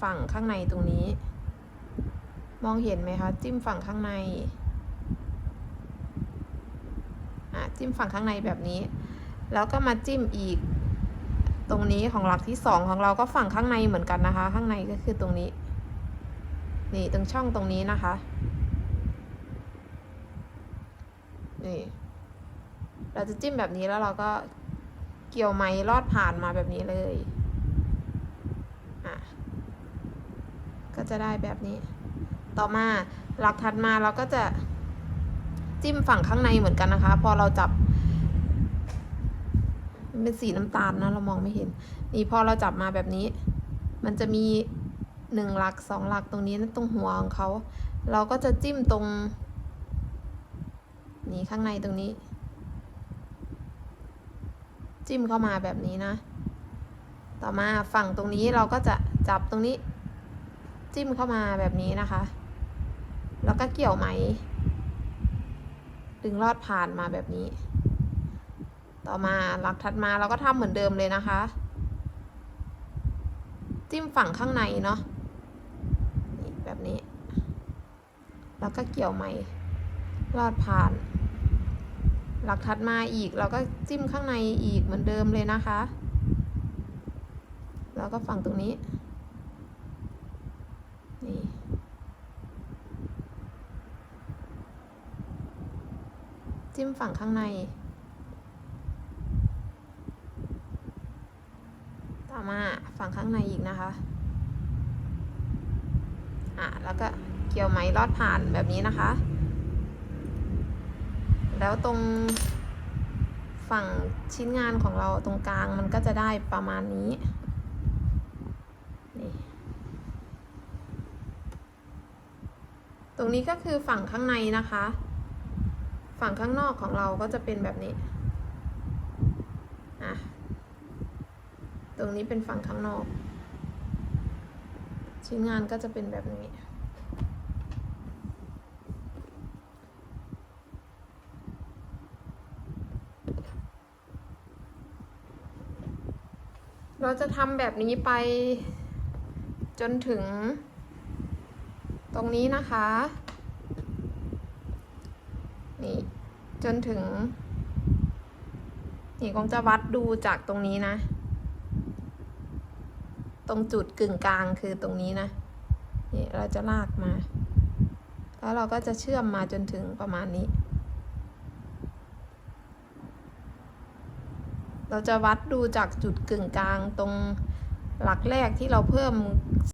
ฝั่งข้างในตรงนี้ มองเห็นไหมคะ จิ้มฝั่งข้างในอะจิ้มฝั่งข้างในแบบนี้ แล้วก็มาจิ้มอีก ตรงนี้ของหลักที่สองของเราก็ฝั่งข้างในเหมือนกันนะคะ ข้างในก็คือตรงนี้ นี่ตรงช่องตรงนี้นะคะนี่เราจะจิ้มแบบนี้แล้วเราก็เกี่ยวไม้ลอดผ่านมาแบบนี้เลย อะ ก็ จะได้แบบนี้ ต่อมาหลักถัดมาเราก็จะจิ้มฝั่งข้างในเหมือนกันนะคะ พอเราจับมันเป็นสีน้ำตาลนะเรามองไม่เห็น นี่พอเราจับมาแบบนี้ มันจะมีหนึ่งหลักสองหลักตรงนี้นะตรงหัวของเขาเราก็จะจิ้มตรง นี่ข้างในตรงนี้ จิ้มเข้ามาแบบนี้นะ ต่อมาฝั่งตรงนี้เราก็จะจับตรงนี้ จิ้มเข้ามาแบบนี้นะคะ แล้วก็เกี่ยวไหม ดึงลอดผ่านมาแบบนี้ ต่อมาหลักถัดมาเราก็ทำเหมือนเดิมเลยนะคะ จิ้มฝั่งข้างในเนาะนแบบนี้ แล้วก็เกี่ยวไหมลอดผ่าน หลักถัดมาอีกเราก็จิ้มข้างในอีกเหมือนเดิมเลยนะคะ แล้วก็ฝั่งตรงนี้ จิ้มฝั่งข้างใน ต่อมาฝั่งข้างในอีกนะคะ อะ แล้วก็เกี่ยวไหมลอดผ่านแบบนี้นะคะ แล้วตรงฝั่งชิ้นงานของเราตรงกลางมันก็จะได้ประมาณนี้นี่ตรงนี้ก็คือฝั่งข้างในนะคะ ฝั่งข้างนอกของเราก็จะเป็นแบบนี้อะตรงนี้เป็นฝั่งข้างนอก ชิ้นงานก็จะเป็นแบบนี้เราจะทำแบบนี้ไปจนถึงตรงนี้นะคะ นี่จนถึง นี่คงจะวัดดูจากตรงนี้นะ ตรงจุดกึ่งกลางคือตรงนี้นะ นี่เราจะลากมา แล้วเราก็จะเชื่อมมาจนถึงประมาณนี้ เราจะวัดดูจากจุดกึ่งกลางตรงหลักแรกที่เราเพิ่ม